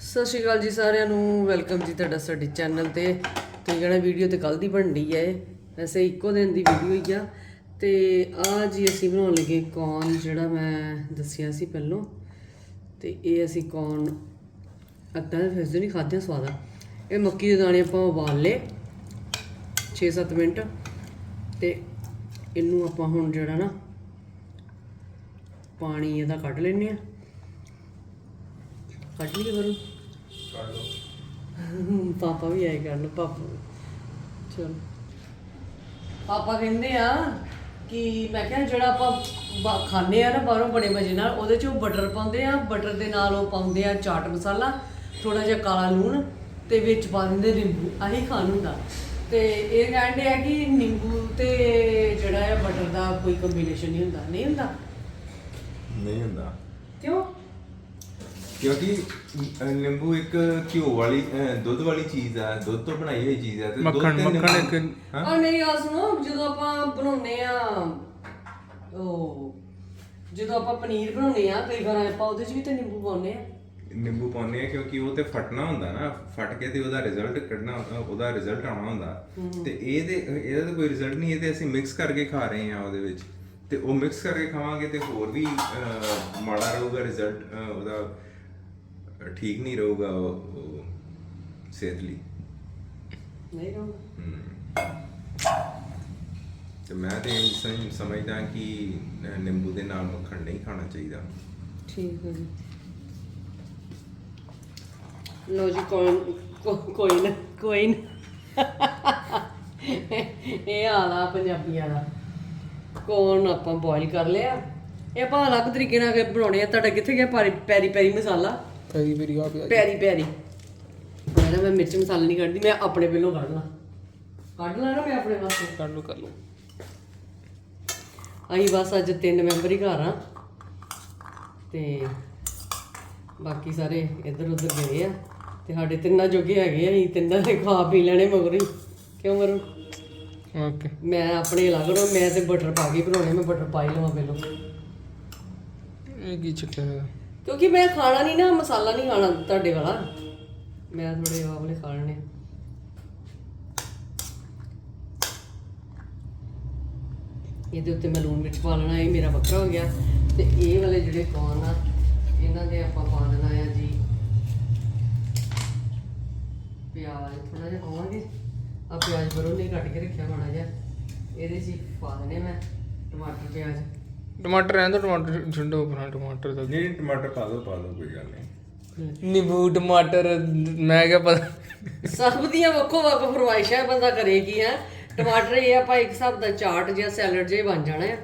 ਸਤਿ ਸ਼੍ਰੀ ਅਕਾਲ ਜੀ ਸਾਰਿਆਂ ਨੂੰ, ਵੈਲਕਮ ਜੀ ਤੁਹਾਡਾ ਸਾਡੇ ਚੈਨਲ ਤੇ। ਤੁਸੀਂ ਕਹਿਣਾ ਵੀਡੀਓ ਤੇ ਕੱਲ ਦੀ ਬਣਦੀ ਹੈ ਇਹ। ਵੈਸੇ ਇੱਕੋ ਦਿਨ ਦੀ ਵੀਡੀਓ ਹੀ ਆ। ਤੇ ਆ ਜੀ ਅਸੀਂ ਬਣਾਉਣ ਲੱਗੇ ਕੌਰਨ ਜਿਹੜਾ ਮੈਂ ਦੱਸਿਆ ਸੀ ਪਹਿਲਾਂ। ਤੇ ਇਹ ਅਸੀਂ ਕੌਨ ਅੱਧਾ ਦੇ ਫਿਸਦੇ ਨਹੀਂ ਖਾਧੇ, ਸਵਾਦ ਆ। ਇਹ ਮੱਕੀ ਦੇ ਦਾਣੇ ਆਪਾਂ ਉਬਾਲ ਲਏ 6-7 ਮਿੰਟ। ਤੇ ਇਹਨੂੰ ਆਪਾਂ ਹੁਣ ਜਿਹੜਾ ਨਾ ਪਾਣੀ ਇਹਦਾ ਕੱਢ ਲੈਣੇ ਆ। ਕੱਢ ਲਈਏ ਵਰੁਣ ਪਾਪਾ ਵੀ ਆਏ ਕਰਨ ਪਾਪਾ ਚਲ। ਪਾਪਾ ਕਹਿੰਦੇ ਆ ਕਿ ਮੈਂ ਕਿਹਾ ਜਿਹੜਾ ਆਪਾਂ ਖਾਂਦੇ ਆ ਨਾ ਬਾਹਰੋਂ ਬੜੇ ਮਜ਼ੇ ਨਾਲ ਉਹਦੇ ਚ ਉਹ ਬਟਰ ਪਾਉਂਦੇ ਆ ਬਟਰ ਦੇ ਨਾਲ ਉਹ ਪਾਉਂਦੇ ਆ ਚਾਟ ਮਸਾਲਾ ਥੋੜਾ ਜਿਹਾ ਕਾਲਾ ਲੂਣ ਤੇ ਵਿੱਚ ਪਾ ਦਿੰਦੇ ਨਿੰਬੂ ਆਹੀ ਖਾਣ ਹੁੰਦਾ। ਤੇ ਇਹ ਕਹਿੰਦੇ ਆ ਕਿ ਨਿੰਬੂ ਤੇ ਜਿਹੜਾ ਹੈ ਬਟਰ ਦਾ ਕੋਈ ਕੰਬੀਨੇਸ਼ਨ ਨਹੀਂ ਹੁੰਦਾ ਨਹੀਂ ਹੁੰਦਾ? ਨਹੀਂ ਹੁੰਦਾ। ਕਿਉਂ? ਕਿਉਂਕਿ ਅਹ, ਨਿੰਬੂ ਇੱਕ ਘਿਓ ਵਾਲੀ ਅਹ, ਦੁੱਧ ਵਾਲੀ ਚੀਜ਼ ਆ ਦੁੱਧ ਤੋਂ ਬਣਾਈ ਹੋਈ ਚੀਜ਼ ਆ ਤੇ ਦੁੱਧ ਮੱਖਣ- ਤੇ ਮੱਖਣ ਨਿੰਬੂ- ਇੱਕ- ਹਾਂ? ਆ ਮੇਰੀ ਗੱਲ ਸੁਣੋ ਜਦੋਂ ਆਪਾਂ ਬਣਾਉਨੇ ਆ ਉਹ ਜਦੋਂ ਆਪਾਂ ਪਨੀਰ ਬਣਾਉਨੇ ਆ ਕਈ ਵਾਰ ਆਪਾਂ ਉਹਦੇ 'ਚ ਵੀ ਤੇ ਨਿੰਬੂ ਪਾਉਨੇ ਆ। ਨਿੰਬੂ ਪਾਉਂਦੇ ਆ ਕਿਉਂਕਿ ਉਹ ਤੇ ਫਟਣਾ ਹੁੰਦਾ ਨਾ ਫਟ ਕੇ ਤੇ ਉਹਦਾ ਰਿਜ਼ਲਟ ਕੱਢਣਾ ਅਹ, ਉਹਦਾ ਰਿਜ਼ਲਟ ਆਉਣਾ ਹੁੰਦਾ। ਤੇ ਇਹ ਤੇ ਇਹਦਾ ਤਾਂ ਕੋਈ ਰਿਜ਼ਲਟ ਨਹੀਂ ਇਹ ਤੇ ਅਸੀਂ ਮਿਕਸ ਕਰਕੇ ਖਾ ਰਹੇ ਆ ਉਹਦੇ ਵਿੱਚ। ਤੇ ਉਹ ਮਿਕਸ ਕਰਕੇ ਖਾਵਾਂਗੇ ਤੇ ਹੋਰ ਵੀ ਅਹ, ਮਾੜਾ ਰਹੂਗਾ ਰਿਜ਼ਲਟ ਉਹਦਾ ਠੀਕ ਨਹੀਂ ਰਹੂਗਾ ਉਹ ਸਿਹਤ ਲਈ। ਨਹੀਂ ਰਹੂਗਾ। ਤੇ ਮੈਂ ਤੇ ਸਮ- ਸਮਝਦਾ ਕਿ ਨਿੰਬੂ ਦੇ ਨਾਲ ਮੱਖਣ ਨਹੀਂ ਖਾਣਾ ਚਾਹੀਦਾ। ਠੀਕ ਹੈ ਜੀ। ਲੋ ਜੀ ਕੋਈ ਨਾ ਕੋਈ ਨਾ। ਇਹ ਹਾਲਾ ਪੰਜਾਬੀਆਂ ਦਾ। ਕੋਨ ਆਪਾਂ ਬੋਇਲ ਕਰ ਲਿਆ? ਇਹ ਆਪਾਂ ਅਲੱਗ ਤਰੀਕੇ ਨਾਲ ਬਣਾਉਣੇ ਆ। ਤੁਹਾਡਾ ਕਿੱਥੇ ਗਿਆ? ਪੈਰੀ ਪੈਰੀ ਮਸਾਲਾ। ਪੈਰੀ ਪੈਰੀ ਆ ਪਿਆ ਪੈਰੀ ਪੈਰੀ। ਮੈਂ ਮੈਂ ਮਿਰਚ ਮਸਾਲਾ ਨਹੀਂ ਕੱਢਦੀ ਮੈਂ ਆਪਣੇ ਪਹਿਲੋਂ ਕੱਢਣਾ। ਕੱਢ ਲਾ ਨਾ ਮੈਂ ਆਪਣੇ ਵਾਸਤੇ? ਕਰ ਲੋ ਕਰ ਲੋ ਅਸੀਂ ਬਸ ਅੱਜ ਤਿੰਨ ਮੈਂਬਰ ਹੀ ਘਰ ਆ। ਤੇ ਬਾਕੀ ਸਾਰੇ ਇੱਧਰ ਉੱਧਰ ਗਏ ਆ। ਤੇ ਸਾਡੇ ਤਿੰਨਾਂ ਜੋਗੇ ਹੈਗੇ ਆ ਅਸੀਂ ਤਿੰਨਾਂ ਦੇ ਖਾ ਪੀ ਲੈਣੇ ਮਗਰ ਹੀ। ਕਿਉਂ ਮਰੂ? ਓਕੇ। ਮੈਂ ਆਪਣੇ ਅਲੱਗ ਰੋ ਮੈਂ ਤੇ ਬਟਰ ਪਾ ਕੇ ਬਣਾਉਣੇ ਮੈਂ ਬਟਰ ਪਾ ਹੀ ਲਵਾਂ ਪਹਿਲੋਂ। ਇਹ ਕੀ ਚੱਕਰ ਹੈ ਕਿਉਂਕਿ ਮੈਂ ਖਾਣਾ ਨਹੀਂ ਨਾ, ਮਸਾਲਾ ਨਹੀਂ ਖਾਣਾ ਤੁਹਾਡੇ ਵਾਲਾ। ਮੈਂ ਥੋੜੇ ਆਹ ਵਾਲੇ ਖਾ ਲੈਣੇ। ਇਹਦੇ ਉੱਤੇ ਮੈਂ ਲੂਣ ਮਿਰਚ ਪਾ ਲੈਣਾ, ਇਹ ਮੇਰਾ ਵੱਖਰਾ ਹੋ ਗਿਆ। ਤੇ ਇਹ ਵਾਲੇ ਜਿਹੜੇ ਕੌਰਨ ਆ, ਇਹਨਾਂ ਦੇ ਆਪਾਂ ਪਾ ਦੇਣਾ ਆ ਜੀ। ਪਿਆਜ਼ ਥੋੜਾ ਜਿਹਾ ਪਾਵਾਂਗੇ। ਆ ਪਿਆਜ਼ ਬਰੋਂ ਨਹੀਂ ਕੱਟ ਕੇ ਰੱਖਿਆ ਮਾੜਾ ਜਿਹਾ। ਇਹਦੇ 'ਚ ਹੀ ਪਾ ਦੇਣੇ ਮੈਂ, ਟਮਾਟਰ ਪਿਆਜ਼। ਟਮਾਟਰ ਰਹਿੰਦਾ ਟਮਾਟਰ ਛੱਡੋ ਪਰਾਂ ਟਮਾਟਰ ਦਾ ਨਹੀਂ ਟਮਾਟਰ ਪਾ ਦਿਓ ਪਾ ਦਿਓ ਕੋਈ ਗੱਲ ਨਹੀਂ। ਨਿੰਬੂ ਟਮਾਟਰ ਮੈਂ ਕਿਹਾ ਪਤਾ ਸਭ ਦੀਆਂ ਵੱਖੋ ਵੱਖ ਫਰਮਾਇਸ਼ਾਂ ਬੰਦਾ ਕਰੇ ਕੀ ਹੈ ਟਮਾਟਰ ਇਹ ਆਪਾਂ ਇੱਕ ਹਿਸਾਬ ਦਾ ਚਾਟ ਜਾਂ ਸੈਲਡ ਜਿਹਾ ਬਣ ਜਾਣਾ ਹੈ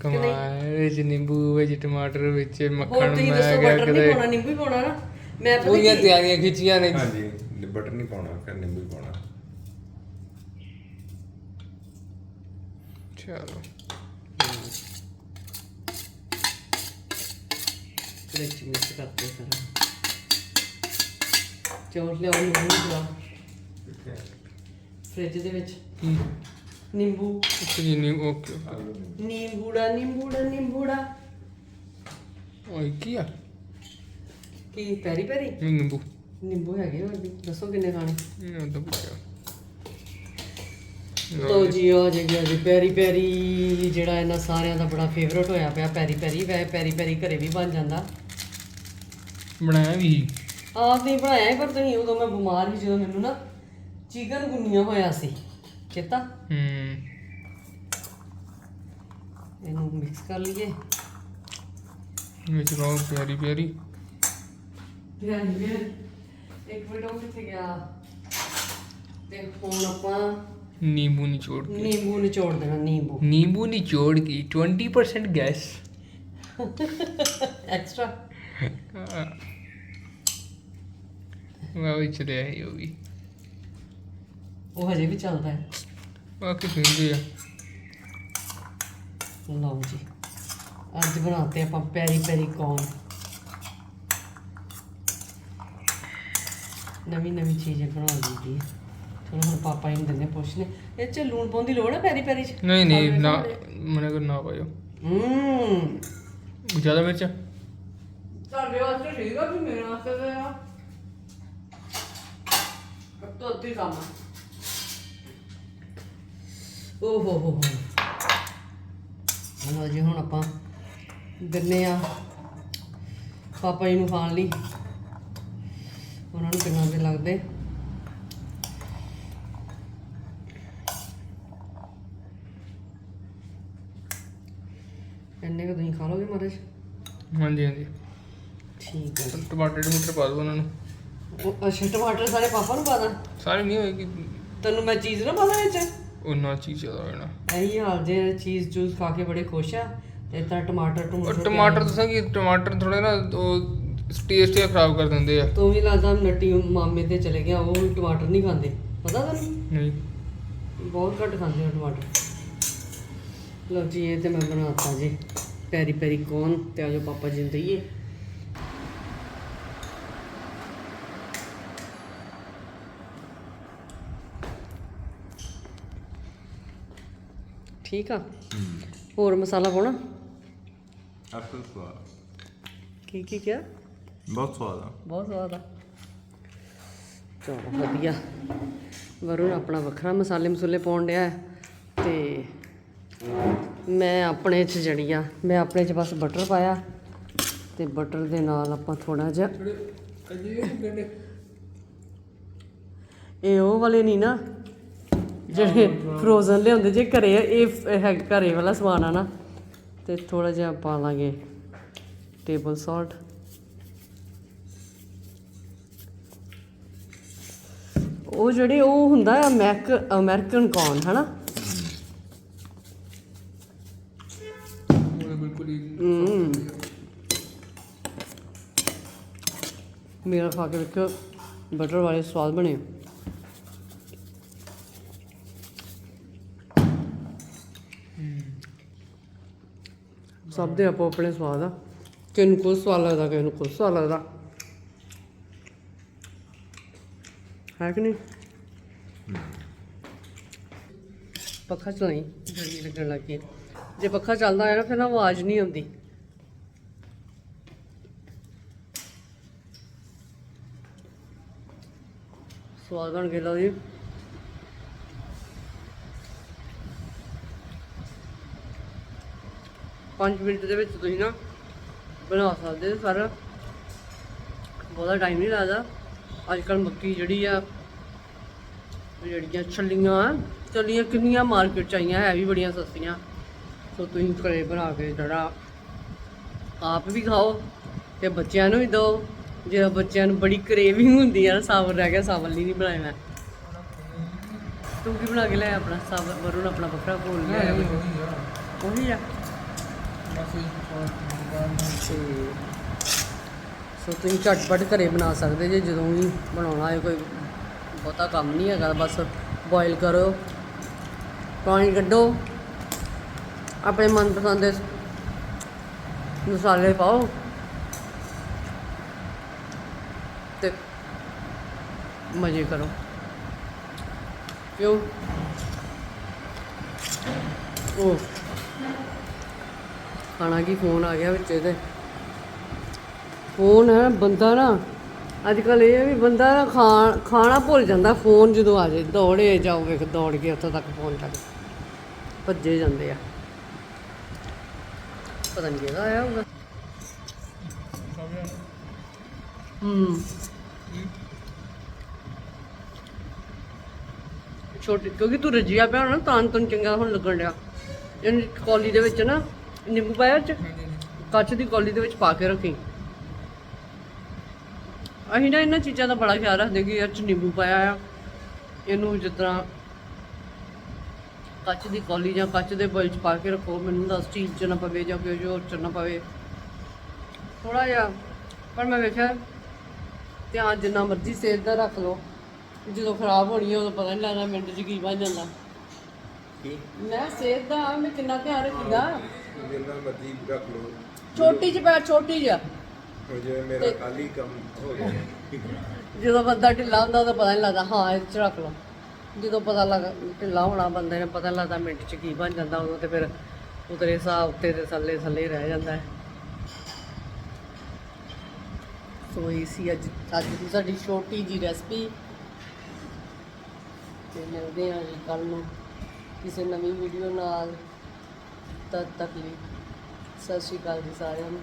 ਕਮਾਲ ਵਿੱਚ ਨਿੰਬੂ ਵਿੱਚ ਟਮਾਟਰ ਵਿੱਚ ਮੱਖਣ ਮੈਂ ਕਿਹਾ ਬਟਰ ਨਹੀਂ ਪਾਉਣਾ ਨਿੰਬੂ ਹੀ ਪਾਉਣਾ ਨਾ। ਮੈਂ ਪਤਾ ਪੂਰੀਆਂ ਤਿਆਰੀਆਂ ਖਿੱਚੀਆਂ ਨੇ। ਹਾਂਜੀ ਬਟਰ ਨਹੀਂ ਪਾਉਣਾ ਫਿਰ ਨਿੰਬੂ ਹੀ ਪਾਉਣਾ। ਚਲੋ। ਵਿੱਚ ਮਿਕਸ ਕਰਦੇ ਸਾਰਾ। ਚੌਲ ਲਿਆਓ ਨਿੰਬੂ ਲਿਆਓ ਫ੍ਰਿਜ ਦੇ ਵਿੱਚ। ਨਿੰਬੂ। ਜੀ ਨਹੀਂ ਓਕੇ ਨਿੰਬੂੜਾ ਨਿੰਬੂੜਾ ਨਿੰਬੂੜਾ। ਓਏ ਕੀ ਆ? ਕੀ ਪੈਰੀ ਪੈਰੀ? ਨਿੰਬੂ। ਨਿੰਬੂ ਹੈਗੇ ਹੋਰ ਵੀ। ਦੱਸੋ ਕਿੰਨੇ ਖਾਣੇ? ਇਹ ਤਾਂ ਪੁੱਛਿਆ। ਲੋ ਜੀ। ਆ ਜੇ ਗਿਆ ਜੀ ਪੈਰੀ ਪੈਰੀ। ਜਿਹੜਾ ਇਹਨਾਂ ਸਾਰਿਆਂ ਦਾ ਬੜਾ ਫੇਵਰਟ ਹੋਇਆ ਪਿਆ ਪੈਰੀ ਪੈਰੀ। ਵੈ ਪੈਰੀ ਪੈਰੀ ਘਰੇ ਵੀ ਬਣ ਜਾਂਦਾ। ਬਣਾਇਆ ਵੀ ਆਪ ਨਹੀਂ ਬਣਾਇਆ ਸੀ, ਪਰ ਤੁਸੀਂ ਉਦੋਂ ਮੈਂ ਬਿਮਾਰ ਸੀ ਜਦੋਂ ਮੈਨੂੰ ਨਾ ਚਿਕਨ ਗੁੰਨੀਆਂ ਹੋਇਆ ਸੀ ਚੇਤਾ? ਹੂੰ। ਇਹਨੂੰ ਮਿਕਸ ਕਰ ਲਈਏ। ਵਿੱਚ ਪਾਓ ਪਿਆਰੀ ਪਿਆਰੀ। ਧਿਆਨ ਧਿਆਨ ਇੱਕ ਮਿੰਟ ਉਹ ਕਿੱਥੇ ਗਿਆ? ਤੇ ਹੁਣ ਆਪਾਂ ਨਿੰਬੂ ਨਿਚੋੜ ਕੇ। ਨਿੰਬੂ ਨਿਚੋੜ ਦੇਣਾ ਨਿੰਬੂ। ਨਿੰਬੂ ਨਿਚੋੜ ਕੇ 20% ਗੈਸ। ਐਕਸਟਰਾ। ਵਾਹ ਵੀ ਚਲੇ ਆਈ ਉਹ ਵੀ। ਉਹ ਹਜੇ ਵੀ ਚੱਲਦਾ ਹੈ। ਬਾਕੀ ਕਹਿੰਦੇ ਆ। ਲਓ ਜੀ। ਅੱਜ ਬਣਾਤੇ ਆਪਾਂ ਪੈਰੀ ਪੈਰੀ ਕੌਰਨ ਨਵੀਂ ਨਵੀਂ ਚੀਜ਼ ਬਣਾ ਲਈ ਹੈ ਚਲੋ ਹੁਣ ਪਾਪਾ ਜੀ ਨੂੰ ਦਿੰਦੇ ਪੁੱਛਨੇ ਇਹ ਚ ਲੂਣ ਪਾਉਣ ਦੀ ਲੋੜ ਹੈ ਪੈਰੀ ਪੈਰੀ ਚ? ਨਹੀਂ ਨਹੀਂ ਨਾ ਮਨੇ ਕੋ ਨਾ ਪਾਇਓ। ਹੂੰ। ਜ਼ਿਆਦਾ ਮਿਰਚ? ਤੁਹਾਡੇ ਵਾਸਤੇ ਠੀਕ ਆ ਵੀ ਮੇਰੇ ਵਾਸਤੇ ਤਾਂ ਤੋਂ ਅੱਧੀ ਕੰਮ। ਓ ਹੋ ਹੋ ਹੋ। ਲਓ ਜੀ ਹੁਣ ਆਪਾਂ ਦਿੰਨੇ ਆ ਪਾਪਾ ਜੀ ਨੂੰ ਖਾਣ ਲਈ। ਉਹਨਾਂ ਨੂੰ ਕਿੰਨਾ ਦੇ ਲੱਗਦੇ। ਇੰਨੇ ਕੁ ਤੁਸੀਂ ਖਾ ਲੋਗੇ ਮਹਾਰਾਜ? ਹਾਂਜੀ ਹਾਂਜੀ। ਠੀਕ ਹੈ ਟਮਾਟਰ ਟਮਾਟਰ ਪਾ ਦੋ ਉਹਨਾਂ ਨੂੰ। ਉਹ ਅੱਛਾ ਟਮਾਟਰ ਸਾਰੇ ਪਾਪਾ ਨੂੰ ਪਾ ਦਾਂ ਸਾਰੇ ਨਹੀਂ ਹੋਏਗੀ ਤੈਨੂੰ ਮੈਂ ਚੀਜ਼ ਨਾ ਪਾਦਾ ਵਿੱਚ? ਉਹਨਾਂ ਚੀਜ਼ ਜ਼ਿਆਦਾ ਹੋਣਾ ਇਹੀ ਹਾਲ ਜੇ ਚੀਜ਼ ਜੂਸ ਖਾ ਕੇ ਬੜੇ ਖੁਸ਼ ਆ ਤੇ ਤਾਂ ਟਮਾਟਰ ਟਮਾਟਰ ਟਮਾਟਰ ਦੱਸਾਂ ਕਿ ਟਮਾਟਰ ਥੋੜੇ ਨਾ ਉਹ ਟੇਸਟ ਹੀ ਖਰਾਬ ਕਰ ਦਿੰਦੇ ਆ। ਤੂੰ ਵੀ ਲੱਗਦਾ ਨੱਟੀ ਮਾਮੇ ਤੇ ਚਲੇ ਗਿਆ ਉਹ ਵੀ ਟਮਾਟਰ ਨਹੀਂ ਖਾਂਦੇ। ਪਤਾ ਤੈਨੂੰ? ਨਹੀਂ। ਬਹੁਤ ਘੱਟ ਖਾਂਦੇ ਆ ਟਮਾਟਰ। ਲਓ ਜੀ ਇਹ ਤੇ ਮੈਂ ਬਣਾਤਾ ਜੀ। ਪੈਰੀ ਪੈਰੀ ਕੌਨ ਤੇ ਆਜੋ ਪਾਪਾ ਜੀ ਨੂੰ ਦਈਏ। ਠੀਕ ਆ? ਹੋਰ ਮਸਾਲਾ ਪਾਉਣਾ? ਅਸਲ ਸਵਾਦ। ਕੀ ਕੀ ਕਿਹਾ? ਬਹੁਤ ਸਵਾਦ ਆ। ਬਹੁਤ ਸਵਾਦ ਆ। ਚਲੋ ਵਧੀਆ। ਵਰੁਣ ਆਪਣਾ ਵੱਖਰਾ ਮਸਾਲੇ ਮਸੂਲੇ ਪਾਉਣ ਡਿਆ ਹੈ ਤੇ ਮੈਂ ਆਪਣੇ ਚ ਜੜੀ ਆ। ਮੈਂ ਆਪਣੇ ਚ ਬਸ ਬਟਰ ਪਾਇਆ ਤੇ ਬਟਰ ਦੇ ਨਾਲ ਆਪਾਂ ਥੋੜਾ ਜਿਹਾ ਇਹ ਉਹ ਵਾਲੇ ਨਹੀਂ ਨਾ। ਜਿਹੜੇ ਫਰੋਜ਼ਨ ਲਿਆਉਂਦੇ ਜੇ ਘਰੇ ਇਹ ਹੈ ਘਰੇ ਵਾਲਾ ਸਮਾਨ ਆ ਨਾ ਤੇ ਥੋੜਾ ਜਿਹਾ ਪਾ ਲਾਂਗੇ ਟੇਬਲ ਸਾਲਟ ਉਹ ਜਿਹੜੇ ਉਹ ਹੁੰਦਾ ਆ ਮੈਕ ਅਮਰੀਕਨ ਹਨਾ? ਹੀ ਹਮ। ਮੇਰਾ ਖਾ ਕੇ ਵੇਖੋ ਬਟਰ ਵਾਲੇ ਸਵਾਦ ਬਣੇ ਸਭ ਦੇ ਆਪੋ ਆਪਣੇ ਸਵਾਦ ਆ। ਕਿਸੇ ਨੂੰ ਕੁਛ ਸਵਾਦ ਲੱਗਦਾ ਕਿਸੇ ਨੂੰ ਕੁਛ ਸਵਾਦ ਲੱਗਦਾ। ਹੈ ਕਿ ਨਹੀਂ? ਪੱਖਾ ਚਲਾਈ। ਗਰਮੀ ਲੱਗਣ ਲੱਗ ਗਈ। ਜੇ ਪੱਖਾ ਚੱਲਦਾ ਹੈ ਨਾ, ਫਿਰ ਨਾ ਆਵਾਜ਼ ਨਹੀਂ ਆਉਂਦੀ। ਸਵਾਦ ਬਣ ਗਿਆ ਲਓ ਜੀ। ਪੰਜ ਮਿੰਟ ਦੇ ਵਿੱਚ ਤੁਸੀਂ ਨਾ ਬਣਾ ਸਕਦੇ ਹੋ ਸਾਰਾ। ਬਹੁਤਾ ਟਾਈਮ ਨਹੀਂ ਲੱਗਦਾ। ਅੱਜ ਕੱਲ ਮੱਕੀ ਜਿਹੜੀ ਆ, ਜਿਹੜੀਆਂ ਛੱਲੀਆਂ ਆ, ਛੱਲੀਆਂ ਕਿੰਨੀਆਂ ਮਾਰਕੀਟ ਚ ਆਈਆਂ ਹੈ ਵੀ ਬੜੀਆਂ ਸਸਤੀਆਂ। ਸੋ ਤੁਸੀਂ ਘਰੇ ਬਣਾ ਕੇ ਜਿਹੜਾ ਆਪ ਵੀ ਖਾਓ ਤੇ ਬੱਚਿਆਂ ਨੂੰ ਵੀ ਦਿਓ। ਜੇ ਬੱਚਿਆਂ ਨੂੰ ਬੜੀ ਕਰੇਵਿੰਗ ਹੁੰਦੀ ਆ ਨਾ ਸਾਵਰ ਰਹਿ ਗਿਆ ਸਾਵਲ ਨਹੀਂ ਬਣਾਇਆ। ਮੈਂ ਤੂੰ ਕੀ ਬਣਾ ਕੇ ਲਿਆ ਆਪਣਾ? ਸਾਵਰ ਵਰੁਣ ਆਪਣਾ ਵੱਖਰਾ ਭੋਲ ਲਿਆ ਉਹੀ ਆ। ਤੇ ਸੋ ਤੁਸੀਂ ਝਟਪਟ ਘਰੇ ਬਣਾ ਸਕਦੇ ਜੇ, ਜਦੋਂ ਵੀ ਬਣਾਉਣਾ ਹੈ ਕੋਈ ਬਹੁਤਾ ਕੰਮ ਨਹੀਂ ਹੈਗਾ, ਬਸ ਬੋਇਲ ਕਰੋ, ਪਾਣੀ ਕੱਢੋ, ਆਪਣੇ ਮਨਪਸੰਦ ਦੇ ਮਸਾਲੇ ਪਾਓ, ਤੇ ਮਜ਼ੇ ਕਰੋ। ਕਿਉਂ? ਉਹ ਖਾਣਾ ਕੀ ਫੋਨ ਆ ਗਿਆ ਵਿੱਚ ਇਹਦੇ। ਫੋਨ ਹੈ, ਬੰਦਾ ਨਾ ਅੱਜ ਕੱਲ ਇਹ ਵੀ ਬੰਦਾ ਨਾ ਖਾਣ, ਖਾਣਾ ਭੁੱਲ ਜਾਂਦਾ, ਫੋਨ ਜਦੋਂ ਆ ਜਾਏ ਦੌੜੇ ਜਾਓ ਵੇਖ ਦੌੜ ਕੇ ਉੱਥੋਂ ਤੱਕ ਫੋਨ ਤੱਕ ਭੱਜੇ ਜਾਂਦੇ ਆ। ਪਤਾ ਨਹੀਂ ਕਿਹਦਾ ਆਇਆ ਹੋਊਗਾ। ਹੂੰ। ਛੋਟੀ, ਕਿਉਂਕਿ ਤੂੰ ਰਜਿਆ ਪਿਆ ਹੋਣਾ ਤਾਂ ਤੈਨੂੰ ਚੰਗਾ ਹੁਣ ਲੱਗਣ ਡਿਆ। ਇਹਨੂੰ ਕੌਲੀ ਦੇ ਵਿੱਚ ਨਾ ਨਿੰਬੂ ਪਾਇਆ ਚ? ਕੱਚ ਦੀ ਕੌਲੀ ਦੇ ਵਿੱਚ ਪਾ ਕੇ ਰੱਖੀ। ਅਸੀਂ ਨਾ ਇਹਨਾਂ ਚੀਜ਼ਾਂ ਦਾ ਬੜਾ ਖਿਆਲ ਰੱਖਦੇ ਕਿ ਇਹ ਚ ਨਿੰਬੂ ਪਾਇਆ ਆ। ਇਹਨੂੰ ਜਿਸ ਤਰ੍ਹਾਂ ਕੱਚ ਦੀ ਕੌਲੀ ਜਾਂ ਕੱਚ ਦੇ ਬੋਲ ਚ ਪਾ ਕੇ ਰੱਖੋ। ਮੈਨੂੰ ਦਾ ਸਟੀਲ ਚ ਨਾ ਪਵੇ ਜਾਂ ਕੋਈ ਹੋਰ ਚ ਨਾ ਪਵੇ। ਥੋੜਾ ਜਿਹਾ ਪਰ ਮੈਂ ਵੇਖਿਆ ਧਿਆਨ ਜਿੰਨਾ ਮਰਜ਼ੀ ਸਿਹਤ ਦਾ ਰੱਖ ਲਓ। ਜਦੋਂ ਖਰਾਬ ਹੋਣੀ ਹੈ ਉਦੋਂ ਪਤਾ ਨਹੀਂ ਲੱਗਦਾ ਮਿੰਟ 'ਚ ਕੀ ਬਣ ਜਾਂਦਾ। ਮੈਂ ਸਿਹਤ ਦਾ ਮੈਂ ਕਿੰਨਾ ਧਿਆਨ ਰੱਖੀਦਾ। ਜਿੰਨਾ ਮਰਜ਼ੀ ਰੱਖ ਲਓ। ਛੋਟੀ ਜਿਹੀ ਪੈ ਛੋਟੀ ਜਿਹਾ ਜਿਵੇਂ ਮੇਰਾ ਕੱਲ ਹੀ ਕੰਮ ਹੋ ਗਿਆ। ਜਦੋਂ ਬੰਦਾ ਢਿੱਲਾ ਹੁੰਦਾ ਉਦੋਂ ਪਤਾ ਨਹੀਂ ਲੱਗਦਾ ਹਾਂ ਇਹ 'ਚ ਰੱਖ ਲਓ। ਜਦੋਂ ਪਤਾ ਲੱਗ ਢਿੱਲਾ ਹੋਣਾ ਬੰਦੇ ਨੂੰ ਪਤਾ ਲੱਗਦਾ ਮਿੰਟ 'ਚ ਕੀ ਬਣ ਜਾਂਦਾ ਉਦੋਂ ਤੇ ਫਿਰ ਉਤਰੇ ਹਿਸਾਬ ਉੱਤੇ ਤੇ ਥੱਲੇ ਥੱਲੇ ਰਹਿ ਜਾਂਦਾ ਹੈ। ਸੋ ਇਹ ਸੀ ਅੱਜ ਅੱਜ ਦੀ ਸਾਡੀ ਛੋਟੀ ਜੀ ਰੈਸਪੀ ਤੇ ਮਿਲਦੇ ਹਾਂ ਜੀ ਕੱਲ ਨੂੰ ਕਿਸੇ ਨਵੀਂ ਵੀਡੀਓ ਨਾਲ। ਤਦ ਤੱਕ ਲਈ ਸਤਿ ਸ਼੍ਰੀ ਅਕਾਲ ਜੀ ਸਾਰਿਆਂ ਨੂੰ।